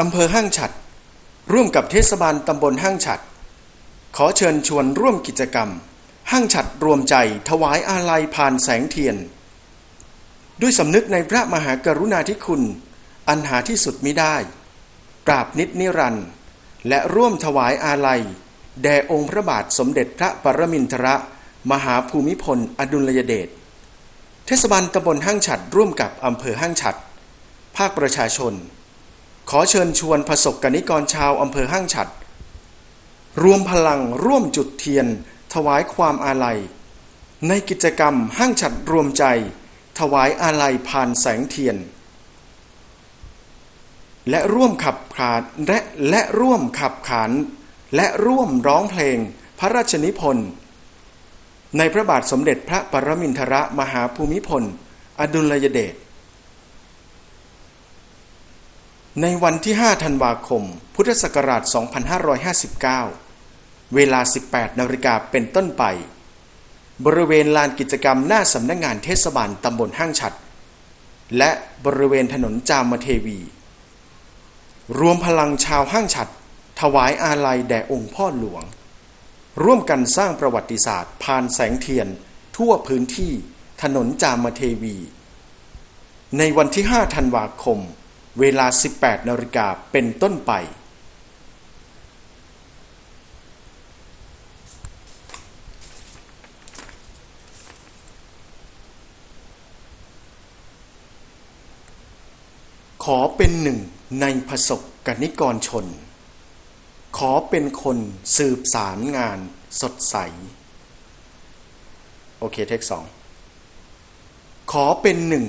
อำเภอห้างฉัด ร่วมกับเทศบาลตำบลห้างฉัด ขอเชิญชวนร่วมกิจกรรม ห้างฉัดรวมใจถวายอาลัยผ่านแสงเทียน ด้วยสำนึกในพระมหากรุณาธิคุณ อันหาที่สุดมิได้ปราบนิจนิรันด์และร่วมถวายอาลัย แด่องค์พระบาทสมเด็จพระปรมินทรมหาภูมิพล อดุลยเดชเทศบาลตำบลห้างฉัดร่วมกับอำเภอห้างฉัด ภาคประชาชน ขอเชิญชวนประสบกนิกรชาวอำเภอห้างฉัด รวมพลังร่วมจุดเทียน ถวายความอาลัย ในกิจกรรมห้างฉัดรวมใจ ถวายอาลัยผ่านแสงเทียน และร่วมขับขานและและร่วมขับขานและร่วมร้องเพลงพระราชนิพนธ์ในพระบาทสมเด็จพระปรมินทรมหาภูมิพล อดุลยเดช ในวันที่ 5 ธันวาคม พุทธศักราช 2559 เวลา 18 นาฬิกาเป็นต้นไป บริเวณลานกิจกรรมหน้าสำนักงงานเทศบาลตำบลห้างฉัด และบริเวณถนนจามเทวี รวมพลังชาวห้างฉัด ถวายอาลัยแด่องค์พ่อหลวง ร่วมกันสร้างประวัติศาสตร์ผ่านแสงเทียน ทั่วพื้นที่ถนนจามเทวี ในวันที่ 5 ธันวาคม เวลา 18นาฬิกาเป็นต้นไป ขอเป็นหนึ่งในประสบกนิกรชน ขอเป็นคนสืบสารงานสดใส โอเค เทคสอง ขอเป็นหนึ่ง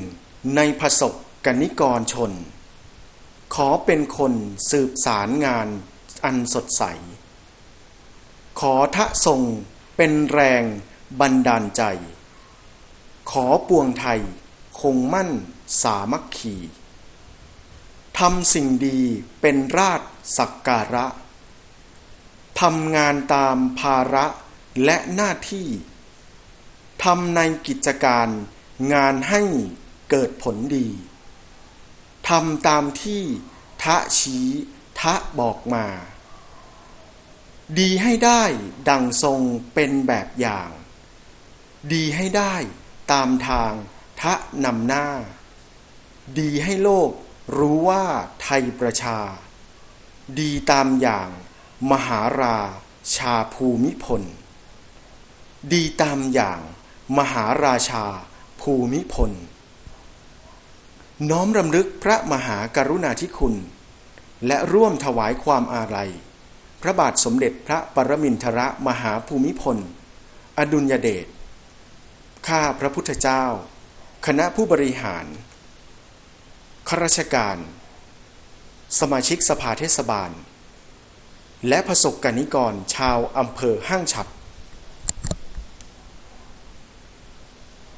ในประสบกนิกรชน ขอเป็นคนสืบสารงานอันสดใส ขอทะทรงเป็นแรงบันดาลใจ ขอปวงไทยคงมั่นสามัคคีทำสิ่งดีเป็นราชสักการะทำงานตามภาระและหน้าที่ทำในกิจการงานให้เกิดผลดี ทำตามที่ทะชี้ทะบอกมา ดีให้ได้ดังทรงเป็นแบบอย่าง ดีให้ได้ตามทางทะนำหน้า ดีให้โลกรู้ว่าไทยประชา ดีตามอย่าง มหาราชาภูมิพล ดีตามอย่าง มหาราชาภูมิพล น้อมรำลึกพระมหากรุณาธิคุณ และร่วมถวายความอาลัย พระบาทสมเด็จพระปรมินทรมหาภูมิพล อดุลยเดชข้าพระพุทธเจ้า คณะผู้บริหารข้าราชการ สมาชิกสภาเทศบาล และประสบกนิกรชาวอำเภอห้างฉัด